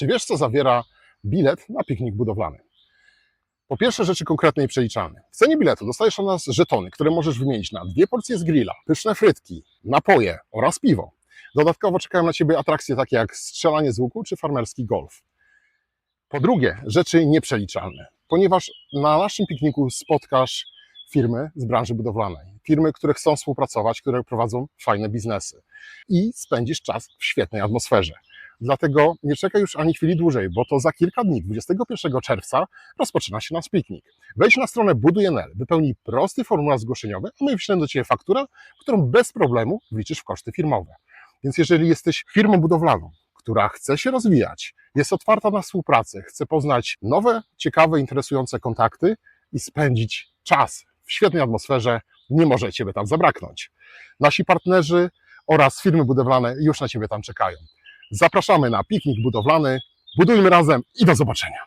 Czy wiesz, co zawiera bilet na piknik budowlany? Po pierwsze, rzeczy konkretne i przeliczalne. W cenie biletu dostajesz od nas żetony, które możesz wymienić na dwie porcje z grilla, pyszne frytki, napoje oraz piwo. Dodatkowo czekają na Ciebie atrakcje takie jak strzelanie z łuku czy farmerski golf. Po drugie, rzeczy nieprzeliczalne, ponieważ na naszym pikniku spotkasz firmy z branży budowlanej, firmy, które chcą współpracować, które prowadzą fajne biznesy i spędzisz czas w świetnej atmosferze. Dlatego nie czekaj już ani chwili dłużej, bo to za kilka dni, 21 czerwca, rozpoczyna się nasz piknik. Wejdź na stronę Buduj.nl, wypełnij prosty formularz zgłoszeniowy, a my wyślemy do Ciebie fakturę, którą bez problemu wliczysz w koszty firmowe. Więc jeżeli jesteś firmą budowlaną, która chce się rozwijać, jest otwarta na współpracę, chce poznać nowe, ciekawe, interesujące kontakty i spędzić czas w świetnej atmosferze, nie może Ciebie tam zabraknąć. Nasi partnerzy oraz firmy budowlane już na Ciebie tam czekają. Zapraszamy na piknik budowlany. Budujmy razem i do zobaczenia.